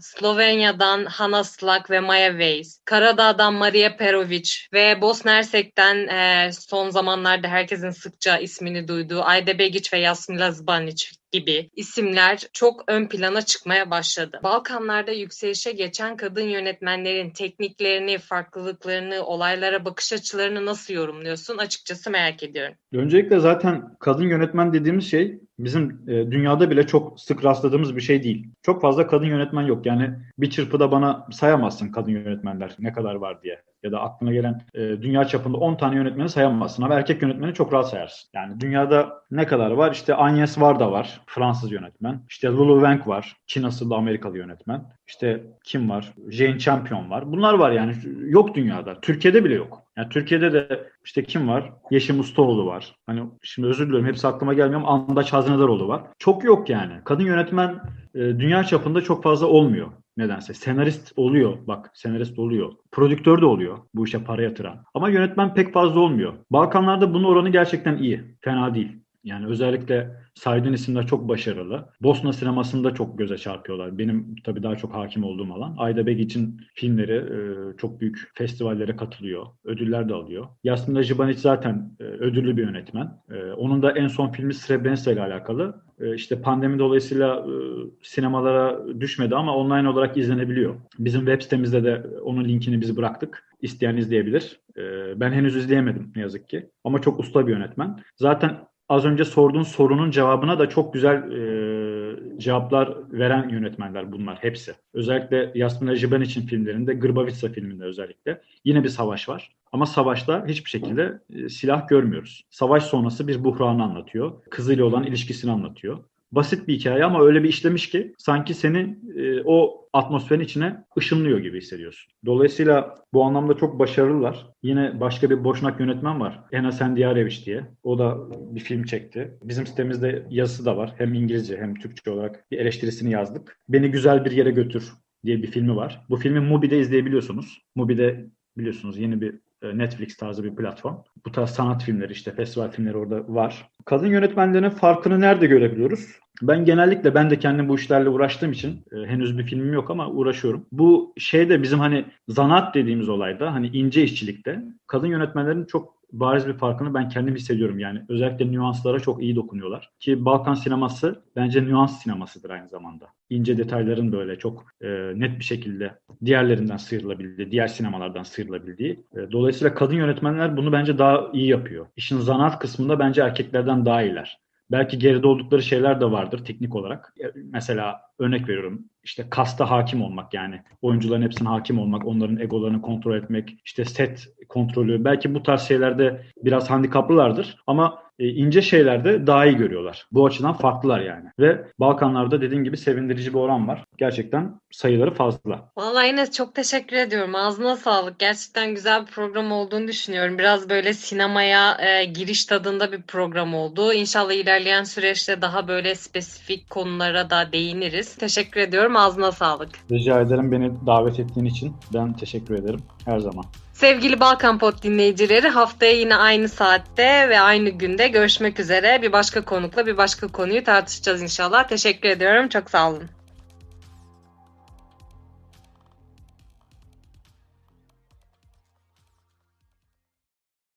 Slovenya'dan Hana Slak ve Maja Weiss, Karadağ'dan Maria Perovic ve Bosna Hersek'ten e, son zamanlarda herkesin sıkça ismini duyduğu Ayda Begic ve Jasmila Zbanic gibi isimler çok ön plana çıkmaya başladı. Balkanlarda yükselişe geçen kadın yönetmenlerin tekniklerini, farklılıklarını, olaylara bakış açılarını nasıl yorumluyorsun? Açıkçası merak ediyorum. Öncelikle zaten kadın yönetmen dediğimiz şey bizim e, dünyada bile çok sık rastladığımız bir şey değil. Çok fazla kadın yönetmen yok. Yani bir çırpıda bana sayamazsın kadın yönetmenler ne kadar var diye. Ya da aklına gelen e, dünya çapında 10 tane yönetmeni sayamazsın ama erkek yönetmeni çok rahat sayarsın. Yani dünyada ne kadar var? İşte Agnes Varda var, Fransız yönetmen. İşte Lulu Wang var, Çin asıllı Amerikalı yönetmen. İşte kim var? Jane Champion var. Bunlar var yani. Yok dünyada. Türkiye'de bile yok. Yani Türkiye'de de işte kim var? Yeşim Ustaoğlu var. Hani şimdi özür diliyorum hepsi aklıma gelmiyor ama Andaç Hazinedaroğlu var. Çok yok yani. Kadın yönetmen e, dünya çapında çok fazla olmuyor nedense. Senarist oluyor bak senarist oluyor. Prodüktör de oluyor bu işe para yatıran. Ama yönetmen pek fazla olmuyor. Balkanlarda bunun oranı gerçekten iyi. Fena değil. Yani özellikle saydığın isimler çok başarılı. Bosna sinemasında çok göze çarpıyorlar. Benim tabii daha çok hakim olduğum alan. Ayda Begic'in filmleri e, çok büyük festivallere katılıyor. Ödüller de alıyor. Yasmina Jibanic zaten e, ödüllü bir yönetmen. E, onun da en son filmi Srebrenica ile alakalı. E, işte pandemi dolayısıyla e, sinemalara düşmedi ama online olarak izlenebiliyor. Bizim web sitemizde de onun linkini biz bıraktık. İsteyen izleyebilir. E, ben henüz izleyemedim ne yazık ki. Ama çok usta bir yönetmen. Zaten az önce sorduğun sorunun cevabına da çok güzel e, cevaplar veren yönetmenler bunlar hepsi. Özellikle Yasmina Jiben için filmlerinde, Grbavitsa filminde özellikle yine bir savaş var. Ama savaşta hiçbir şekilde e, silah görmüyoruz. Savaş sonrası bir buhranı anlatıyor. Kızıyla olan ilişkisini anlatıyor. Basit bir hikaye ama öyle bir işlemiş ki sanki seni e, o atmosferin içine ışınlıyor gibi hissediyorsun. Dolayısıyla bu anlamda çok başarılılar. Yine başka bir boşnak yönetmen var. Ena Sendiyareviç diye. O da bir film çekti. Bizim sitemizde yazısı da var. Hem İngilizce hem Türkçe olarak bir eleştirisini yazdık. Beni Güzel Bir Yere Götür diye bir filmi var. Bu filmi Mubi'de izleyebiliyorsunuz. Mubi'de biliyorsunuz yeni bir Netflix tarzı bir platform. Bu tarz sanat filmleri işte festival filmleri orada var. Kadın yönetmenlerin farkını nerede görebiliyoruz? Ben genellikle ben de kendim bu işlerle uğraştığım için e, henüz bir filmim yok ama uğraşıyorum. Bu şeyde bizim hani zanaat dediğimiz olayda hani ince işçilikte kadın yönetmenlerin çok bariz bir farkını ben kendim hissediyorum yani. Özellikle nüanslara çok iyi dokunuyorlar. Ki Balkan sineması bence nüans sinemasıdır aynı zamanda. İnce detayların böyle çok e, net bir şekilde diğerlerinden sıyrılabildiği, diğer sinemalardan sıyrılabildiği. E, dolayısıyla kadın yönetmenler bunu bence daha iyi yapıyor. İşin zanaat kısmında bence erkeklerden daha iyiler. Belki geride oldukları şeyler de vardır teknik olarak. Mesela örnek veriyorum işte kasta hakim olmak yani oyuncuların hepsine hakim olmak, onların egolarını kontrol etmek, işte set kontrolü belki bu tarz şeylerde biraz handikaplılardır ama e, ince şeylerde daha iyi görüyorlar. Bu açıdan farklılar yani. Ve Balkanlarda dediğim gibi sevindirici bir oran var. Gerçekten sayıları fazla. Vallahi yine çok teşekkür ediyorum. Ağzına sağlık. Gerçekten güzel bir program olduğunu düşünüyorum. Biraz böyle sinemaya e, giriş tadında bir program oldu. İnşallah ilerleyen süreçte daha böyle spesifik konulara da değiniriz. Teşekkür ediyorum. Ağzına sağlık. Rica ederim beni davet ettiğin için. Ben teşekkür ederim her zaman. Sevgili Balkan Pod dinleyicileri haftaya yine aynı saatte ve aynı günde görüşmek üzere. Bir başka konukla bir başka konuyu tartışacağız inşallah. Teşekkür ediyorum. Çok sağ olun.